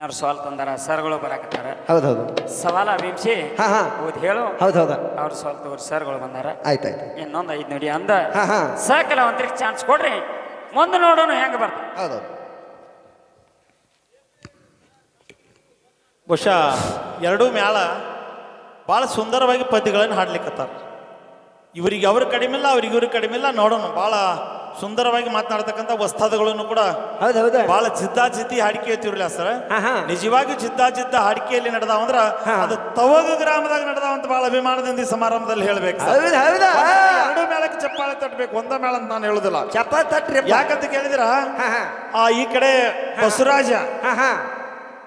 ಅವ್ರು ಸವಾಲ್ ತಂದಾರ ಸರ್ಗಳು ಬರಾಕತ್ತಾರ. ಹೌದು ಹೌದು ಸವಾಲ ಬಿಂಸಿ ಹಾ ಹಾ. ಓದ್ ಹೇಳು. ಹೌದು ಹೌದು ಅವ್ರ ಸವಾಲ್ ತಗೋರಿ ಸರ್ಗಳು ಬಂದಾರ. ಆಯ್ತು ಆಯ್ತು ಇನ್ನೊಂದು ಐದು ನೋಡಿ ಅಂದ. ಹಾ ಹಾ. ಸಕಲವಂತರಿಗೆ ಚಾನ್ಸ್ ಕೊಡ್ರಿ. ಮುಂದೆ ನೋಡೋಣ ಹೆಂಗೆ ಬರ್ತ? ಹೌದು ಬಹುಶಃ ಎರಡೂ ಮ್ಯಾಲ ಭಾಳ ಸುಂದರವಾಗಿ ಪದ್ಯಗಳನ್ನು ಹಾಡ್ಲಿಕ್ಕತ್ತಾರ ಇವರಿಗೆ ಅವ್ರ ಕಡಿಮೆ ಇಲ್ಲ ಅವ್ರಿಗೆ ಇವ್ರಿಗೆ ಕಡಿಮೆ ಇಲ್ಲ ನೋಡೋಣ ಭಾಳ ಸುಂದರವಾಗಿ ಮಾತನಾಡ್ತಕ್ಕಂಥ ವಸ್ತಾದಗಳನ್ನು ಕೂಡ ಹೌದು ಹೌದು. ಭಾಳ ಜಿದ್ದಾಜಿದ್ದಿ ಹಾಡಿಕೆ ಐತಿವ್ರಲ್ಲ ಸರ್. ನಿಜವಾಗಿ ಜಿದ್ದಾಜಿದ್ದ ಹಾಡಿಕೆಯಲ್ಲಿ ನಡೆದಾವ ಅಂದ್ರ ಹಾ. ಅದು ತವಗ ಗ್ರಾಮದಾಗ ನಡೆದಾವ ಅಂತ ಬಹಳ ಅಭಿಮಾನದಿಂದ ಈ ಸಮಾರಂಭದಲ್ಲಿ ಹೇಳ್ಬೇಕು ಸರ್. ಹೌದು ಹೌದಾ. ಎರಡು ಮೇಳಕ್ಕೆ ಚಪ್ಪಾಳೆ ತಟ್ಟಬೇಕು ಒಂದ ಮೇಳ ಅಂತ ನಾನು ಹೇಳುದಿಲ್ಲ. ಚಪ್ಪಾಳೆ ತಟ್ರಿ ಯಾಕಂತ ಕೇಳಿದ್ರ? ಆ ಈ ಕಡೆ ಬಸವರಾಜ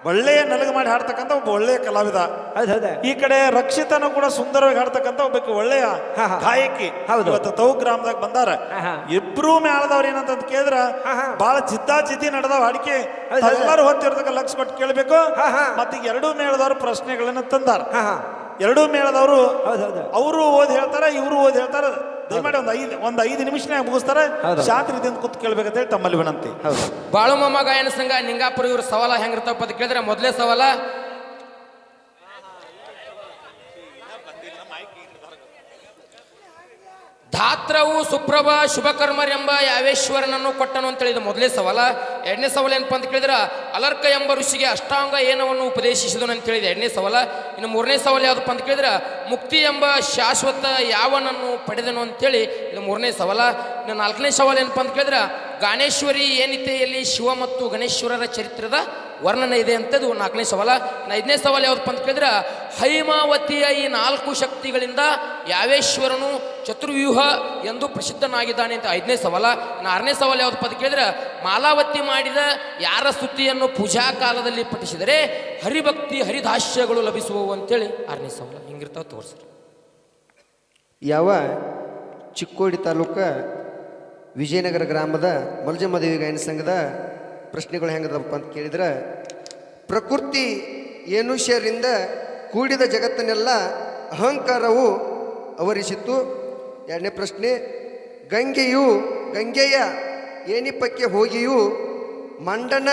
ಒಳ್ಳೆಯ ನಲಗು ಮಾಡಿ ಹಾಡ್ತಕ್ಕಂಥ ಒಬ್ಬ ಒಳ್ಳೆಯ ಕಲಾವಿದ ಈ ಕಡೆ ರಕ್ಷಿತನು ಕೂಡ ಸುಂದರವಾಗಿ ಹಾಡ್ತಕ್ಕಂಥ ಒಬ್ಬ ಒಳ್ಳೆಯ. ಗಾಯಕಿ ಹೌದು. ಇವತ್ತು ತೌ ಗ್ರಾಮದಾಗ ಬಂದಾರ. ಇಬ್ರು ಮೇಳದವ್ರು ಏನಂತ ಕೇಳಿದ್ರ. ಬಹಳ ಜಿದ್ದಾ ಜಿದ್ದಿ ನಡೆದವ ಅಡಿಕೆ. ಎಲ್ಲರೂ ಹೊತ್ತಿರ್ತಕ್ಕ ಲಕ್ಷ ಕೊಟ್ಟು ಕೇಳಬೇಕು. ಮತ್ತೆ ಎರಡೂ ಮೇಳದವ್ರು ಪ್ರಶ್ನೆಗಳನ್ನ ತಂದಾರ ಎರಡೂ ಮೇಳದವರು ಅವರು ಓದಿ ಹೇಳ್ತಾರೆ ಇವರು ಓದಿ ಹೇಳ್ತಾರೆ. ದಯಮಾಡಿ ಒಂದು ಐದು ಒಂದು ಐದು ನಿಮಿಷನಾಗ ಮುಗಿಸ್ತಾರೆ. ಶಾಂತ ರೀತಿಯಿಂದ ಕೂತ್ ಕೇಳ್ಬೇಕಂತ ಹೇಳಿ ತಮ್ಮಲ್ಲಿ ವಿನಂತಿ. ಹೌದು. ಬಾಳು ಮೊಮ್ಮ ಗಾಯನ ಸಂಘ ನಿಂಗಾಪುರ ಇವರು ಸವಾಲ ಹೆಂಗಿರ್ತಾವಪ್ಪ ಅಂತ ಕೇಳಿದ್ರೆ ಮೊದಲೇ ಸವಾಲ ಧಾತ್ರವು ಸುಪ್ರಭ ಶುಭಕರ್ಮರೆಂಬ ಯಾವೇಶ್ವರನನ್ನು ಕೊಟ್ಟನು ಅಂತ ಹೇಳಿದ ಮೊದಲೇ ಸವಾಲ. ಎರಡನೇ ಸವಾಲ ಏನಪ್ಪ ಅಂತ ಕೇಳಿದ್ರೆ, ಅಲರ್ಕ ಎಂಬ ಋಷಿಗೆ ಅಷ್ಟಾಂಗ ಏನವನ್ನು ಉಪದೇಶಿಸಿದನು ಅಂತ ಹೇಳಿದ ಎರಡನೇ ಸವಾಲ. ಇನ್ನು ಮೂರನೇ ಸವಾಲು ಯಾವುದಪ್ಪ ಅಂತ ಕೇಳಿದ್ರೆ, ಮುಕ್ತಿ ಎಂಬ ಶಾಶ್ವತ ಯಾವನನ್ನು ಪಡೆದನು ಅಂತೇಳಿ ಇದು ಮೂರನೇ ಸವಾಲ. ಇನ್ನು ನಾಲ್ಕನೇ ಸವಾಲ ಏನಪ್ಪ ಅಂತ ಕೇಳಿದ್ರೆ, ಗಾಣೇಶ್ವರಿ ಏನಿತೆಯಲ್ಲಿ ಶಿವ ಮತ್ತು ಗಣೇಶ್ವರರ ಚರಿತ್ರದ ವರ್ಣನೆ ಇದೆ ಅಂತದ್ದು ನಾಲ್ಕನೇ ಸವಾಲ. ಐದನೇ ಸವಾಲು ಯಾವ್ದು ಅಂತ ಕೇಳಿದ್ರೆ, ಹೈಮಾವತಿಯ ಈ ನಾಲ್ಕು ಶಕ್ತಿಗಳಿಂದ ಯಾವೇಶ್ವರನು ಚತುರ್ವ್ಯೂಹ ಎಂದು ಪ್ರಸಿದ್ಧನಾಗಿದ್ದಾನೆ ಅಂತ ಐದನೇ ಸವಾಲ. ಆರನೇ ಸವಾಲು ಯಾವುದಪ್ಪ ಅಂತ ಕೇಳಿದ್ರೆ, ಮಾಲಾವತಿ ಮಾಡಿದ ಯಾರ ಸ್ತುತಿಯನ್ನು ಪೂಜಾ ಕಾಲದಲ್ಲಿ ಪಠಿಸಿದರೆ ಹರಿಭಕ್ತಿ ಹರಿದಾಶ್ಯಗಳು ಲಭಿಸುವವು ಅಂತೇಳಿ ಆರನೇ ಸವಾಲ. ಹಿಂಗಿರ್ತಾವ ತೋರಿಸ್ರಿ. ಯಾವ ಚಿಕ್ಕೋಡಿ ತಾಲೂಕ ವಿಜಯನಗರ ಗ್ರಾಮದ ಮಲ್ಜಮ್ಮದೇವಿ ಗಾಯನ ಸಂಘದ ಪ್ರಶ್ನೆಗಳು ಹೆಂಗದಪ್ಪ ಅಂತ ಕೇಳಿದ್ರೆ, ಪ್ರಕೃತಿ ಏನುಷ್ಯರಿಂದ ಕೂಡಿದ ಜಗತ್ತನ್ನೆಲ್ಲ ಅಹಂಕಾರವು ಅವರಿಸಿತ್ತು. ಎರಡನೇ ಪ್ರಶ್ನೆ, ಗಂಗೆಯು, ಗಂಗೆಯ ಏನಿಪಕ್ಕೆ ಹೋಗಿಯೂ ಮಂಡನ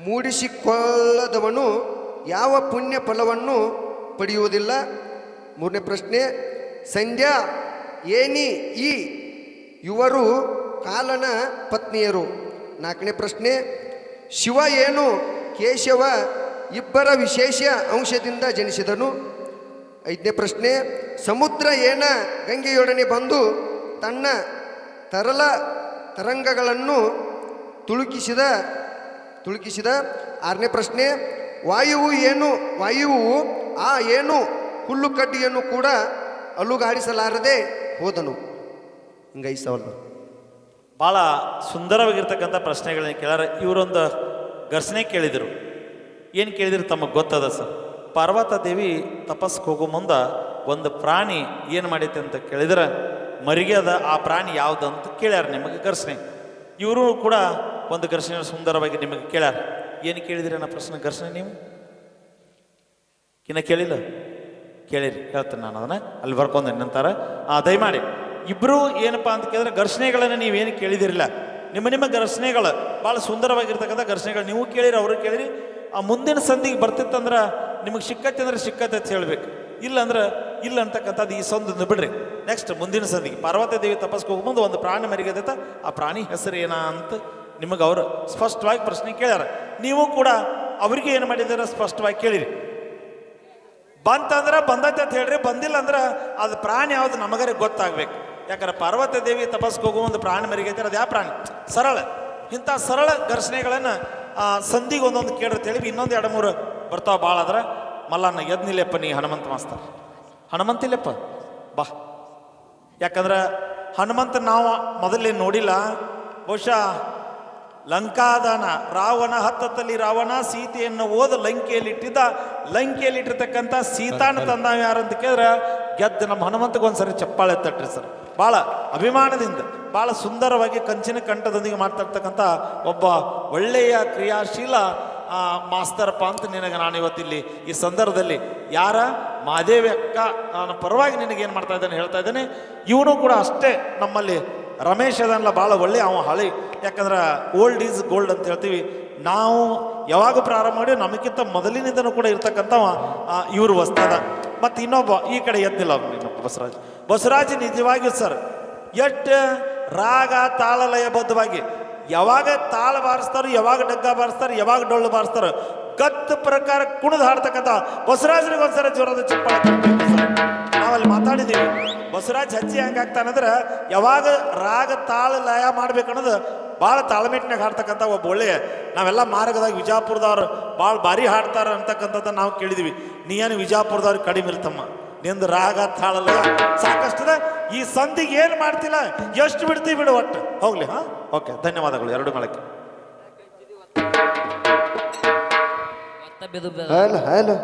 ಮೂಡಿಸಿಕೊಳ್ಳದವನು ಯಾವ ಪುಣ್ಯ ಫಲವನ್ನು ಪಡೆಯುವುದಿಲ್ಲ. ಮೂರನೇ ಪ್ರಶ್ನೆ, ಸಂಧ್ಯಾ ಏನಿ ಈ, ಇವರು ಕಾಲನ ಪತ್ನಿಯರು. ನಾಲ್ಕನೇ ಪ್ರಶ್ನೆ, ಶಿವ ಏನು ಕೇಶವ ಇಬ್ಬರ ವಿಶೇಷ ಅಂಶದಿಂದ ಜನಿಸಿದನು? ಐದನೇ ಪ್ರಶ್ನೆ, ಸಮುದ್ರ ಏನ ಗಂಗೆಯೊಡನೆ ಬಂದು ತನ್ನ ತರಲ ತರಂಗಗಳನ್ನು ತುಳುಕಿಸಿದ ತುಳುಕಿಸಿದ? ಆರನೇ ಪ್ರಶ್ನೆ, ವಾಯುವು ಏನು, ವಾಯುವು ಆ ಏನು ಹುಲ್ಲು ಕಡ್ಡಿಯನ್ನು ಕೂಡ ಅಲುಗಾಡಿಸಲಾರದೆ ಹೋದನು. ಹಿಂಗೈ ಭಾಳ ಸುಂದರವಾಗಿರ್ತಕ್ಕಂಥ ಪ್ರಶ್ನೆಗಳನ್ನ ಕೇಳಾರ ಇವರೊಂದು ಘರ್ಷಣೆ ಕೇಳಿದರು. ಏನು ಕೇಳಿದ್ರು ತಮಗೆ ಗೊತ್ತದ ಸರ್? ಪಾರ್ವತ ದೇವಿ ತಪಸ್ಗೆ ಹೋಗೋ ಮುಂದೆ ಒಂದು ಪ್ರಾಣಿ ಏನು ಮಾಡೈತೆ ಅಂತ ಕೇಳಿದ್ರೆ. ಮರಿಗೆ ಅದ ಆ ಪ್ರಾಣಿ ಯಾವ್ದು ಅಂತ ಕೇಳ್ಯಾರ ನಿಮಗೆ ಘರ್ಷಣೆ. ಇವರು ಕೂಡ ಒಂದು ಘರ್ಷಣೆ ಸುಂದರವಾಗಿ ನಿಮಗೆ ಕೇಳ್ಯಾರ. ಏನು ಕೇಳಿದಿರಿ ಅನ್ನೋ ಪ್ರಶ್ನೆ ಘರ್ಷಣೆ ನೀವು? ಇನ್ನ ಕೇಳಿಲ್ಲ? ಕೇಳಿರಿ, ಹೇಳ್ತೇನೆ ನಾನು ಅದನ್ನು. ಅಲ್ಲಿ ಬರ್ಕೊಂಡೆ ನಂತರ ಆ, ದಯಮಾಡಿ. ಇಬ್ಬರು ಏನಪ್ಪಾ ಅಂತ ಕೇಳಿದ್ರೆ ಘರ್ಷಣೆಗಳನ್ನು ನೀವೇನು ಕೇಳಿದಿರಲಿಲ್ಲ ನಿಮ್ಮ ನಿಮ್ಮ ಘರ್ಷಣೆಗಳು ಭಾಳ ಸುಂದರವಾಗಿರ್ತಕ್ಕಂಥ ಘರ್ಷಣೆಗಳು. ನೀವು ಕೇಳಿರಿ, ಅವರು ಕೇಳಿರಿ. ಆ ಮುಂದಿನ ಸಂಧಿಗೆ ಬರ್ತಿತ್ತಂದ್ರೆ ನಿಮಗೆ ಸಿಕ್ಕತ್ತೆ ಅಂದ್ರೆ ಸಿಕ್ಕತ್ತೆ ಅಂತ ಹೇಳ್ಬೇಕು. ಇಲ್ಲ ಅಂದ್ರೆ ಇಲ್ಲ ಅಂತಕ್ಕಂಥದ್ದು ಈ ಸಂದನ್ನು ಬಿಡ್ರಿ. ನೆಕ್ಸ್ಟ್ ಮುಂದಿನ ಸಂಧಿಗೆ. ಪಾರ್ವತಿ ದೇವಿ ತಪಸ್ಗೆ ಹೋಗ್ಬಂದು ಒಂದು ಪ್ರಾಣಿ ಮರಿಗದೈತ, ಆ ಪ್ರಾಣಿ ಹೆಸರೇನಾ ಅಂತ ನಿಮಗೆ ಅವರು ಸ್ಪಷ್ಟವಾಗಿ ಪ್ರಶ್ನೆ ಕೇಳ್ಯಾರ. ನೀವು ಕೂಡ ಅವರಿಗೆ ಏನು ಮಾಡಿದಾರೆ ಸ್ಪಷ್ಟವಾಗಿ ಕೇಳಿರಿ. ಬಂತಂದ್ರೆ ಬಂದೈತೆ ಅಂತ ಹೇಳ್ರಿ. ಬಂದಿಲ್ಲ ಅಂದ್ರೆ ಅದು ಪ್ರಾಣಿ ಯಾವುದು ನಮಗರೆ ಗೊತ್ತಾಗ್ಬೇಕು. ಯಾಕಂದ್ರೆ ಪಾರ್ವತಿ ದೇವಿ ತಪಸ್ಗೆ ಹೋಗೋ ಒಂದು ಪ್ರಾಣಿ ಮರಿಗೈತೆ, ಅದು ಯಾವ ಪ್ರಾಣಿ? ಸರಳ. ಇಂಥ ಸರಳ ಘರ್ಷಣೆಗಳನ್ನು ಸಂಧಿಗೆ ಒಂದೊಂದು ಕೇಳಿರ್ತೇಳಿ ಇನ್ನೊಂದು ಎರಡು ಮೂರು ಬರ್ತಾವ ಭಾಳ ಆದ್ರೆ, ಮಲ್ಲಣ್ಣ ಎದ್ನಿಲ್ಲಪ್ಪ ನೀ ಹನುಮಂತ ಮಾಸ್ತರ್. ಹನುಮಂತಿಲ್ಲಪ್ಪ ಬಾ. ಯಾಕಂದ್ರೆ ಹನುಮಂತ ನಾವು ಮೊದಲೇ ನೋಡಿಲ್ಲ. ಬಹುಶಃ ಲಂಕಾದಾನ, ರಾವಣ ಹತ್ತತ್ತಲ್ಲಿ ರಾವಣ ಸೀತೆಯನ್ನು ಓದ ಲಂಕೆಯಲ್ಲಿಟ್ಟಿದ್ದ, ಲಂಕೆಯಲ್ಲಿಟ್ಟಿರ್ತಕ್ಕಂಥ ಸೀತಾನ ತಂದ ಯಾರಂತ ಕೇಳಿದ್ರೆ ಗೆದ್ದು ನಮ್ಮ ಹನುಮಂತಗೆ ಒಂದ್ಸರಿ ಚಪ್ಪಾಳೆ ತಟ್ರಿ ಸರ್. ಭಾಳ ಅಭಿಮಾನದಿಂದ ಭಾಳ ಸುಂದರವಾಗಿ ಕಂಚಿನ ಕಂಠದೊಂದಿಗೆ ಮಾತಾಡ್ತಕ್ಕಂಥ ಒಬ್ಬ ಒಳ್ಳೆಯ ಕ್ರಿಯಾಶೀಲ ಮಾಸ್ತರಪ್ಪ ಅಂತ ನಿನಗೆ ನಾನು ಇವತ್ತಿಲ್ಲಿ ಈ ಸಂದರ್ಭದಲ್ಲಿ. ಯಾರ? ಮಾದೇವಿ ಅಕ್ಕ. ನಾನು ಪರವಾಗಿ ನಿನಗೆ ಏನು ಮಾಡ್ತಾ ಇದ್ದೇನೆ ಹೇಳ್ತಾ ಇದ್ದೇನೆ. ಇವನು ಕೂಡ ಅಷ್ಟೇ ನಮ್ಮಲ್ಲಿ ರಮೇಶ್ ಅದನ್ನೆಲ್ಲ ಭಾಳ ಒಳ್ಳೆ ಅವ ಹಳಿ. ಯಾಕಂದ್ರೆ ಓಲ್ಡ್ ಈಸ್ ಗೋಲ್ಡ್ ಅಂತ ಹೇಳ್ತೀವಿ. ನಾವು ಯಾವಾಗ ಪ್ರಾರಂಭ ಮಾಡಿ ನಮಗಿಂತ ಮೊದಲಿನಿಂದನೂ ಕೂಡ ಇರ್ತಕ್ಕಂಥವ ಇವರು ವಸ್ತದ. ಮತ್ತು ಇನ್ನೊಬ್ಬ ಈ ಕಡೆ ಎದ್ದಿಲ್ಲ ಬಸವರಾಜ್ ಬಸವರಾಜ್ ನಿಜವಾಗಿಯೂ ಸರ್, ಎಷ್ಟು ರಾಗ ತಾಳಲಯಬದ್ಧವಾಗಿ ಯಾವಾಗ ತಾಳ ಬಾರಿಸ್ತಾರೋ, ಯಾವಾಗ ಡಗ್ಗ ಬಾರಿಸ್ತಾರ, ಯಾವಾಗ ಡೊಳ್ಳು ಬಾರಿಸ್ತಾರೋ, ಗತ್ತು ಪ್ರಕಾರ ಕುಣಿದು ಹಾಡ್ತಕ್ಕಂಥ ಬಸವರಾಜನಿಗೆ ಒಂದ್ಸಲ ಜೋರಾದ ಚಪ್ಪಾಳೆ. ನಾವಲ್ಲಿ ಮಾತಾಡಿದ್ದೀವಿ ಬಸವರಾಜ್ ಹಚ್ಚಿ ಹೆಂಗೆ ಆಗ್ತಾನಂದ್ರೆ ಯಾವಾಗ ರಾಗ ತಾಳ ಲಯ ಮಾಡ್ಬೇಕನ್ನೋದು ಭಾಳ ತಾಳ್ಮೆಟ್ನಾಗ ಹಾಡ್ತಕ್ಕಂಥ ಒಬ್ಬ ಒಳ್ಳೆಯ ನಾವೆಲ್ಲ ಮಾರ್ಗದಾಗ ವಿಜಾಪುರದವ್ರು ಭಾಳ ಭಾರಿ ಹಾಡ್ತಾರೆ ಅಂತಕ್ಕಂಥದ್ದು ನಾವು ಕೇಳಿದ್ವಿ. ನೀ ಏನು ವಿಜಾಪುರದವ್ರು ಕಡಿಮೆ ಇರ್ತಮ್ಮ ನಿಂದು ರಾಗ ತಾಳಲ್ಲ. ಸಾಕಷ್ಟು ಸಾಕಷ್ಟದ ಈ ಸಂಧಿಗೆ ಏನು ಮಾಡ್ತಿಲ್ಲ? ಎಷ್ಟು ಬಿಡ್ತೀವಿ ಬಿಡು ಒಟ್ಟು. ಹೋಗ್ಲಿ ಹಾಂ? ಓಕೆ ಧನ್ಯವಾದಗಳು. ಎರಡು ಮೇಳಕ್ಕೆ ಹಲೋ ಹಲೋ.